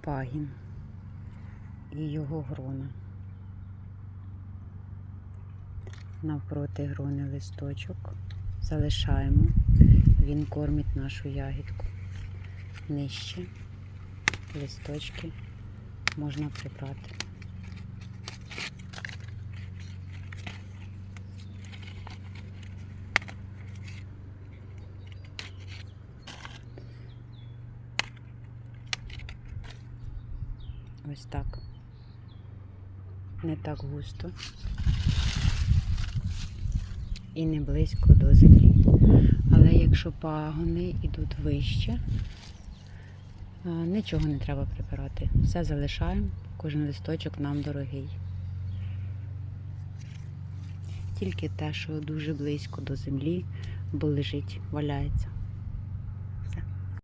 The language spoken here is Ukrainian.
пагін і його грона. Навпроти грони листочок. Залишаємо. Він кормить нашу ягідку. Нижче листочки можна прибрати. Ось так. Не так густо. І не близько до землі. Але якщо пагони йдуть вище, нічого не треба прибирати. Все залишаємо, кожен листочок нам дорогий. Тільки те, що дуже близько до землі, бо лежить, валяється.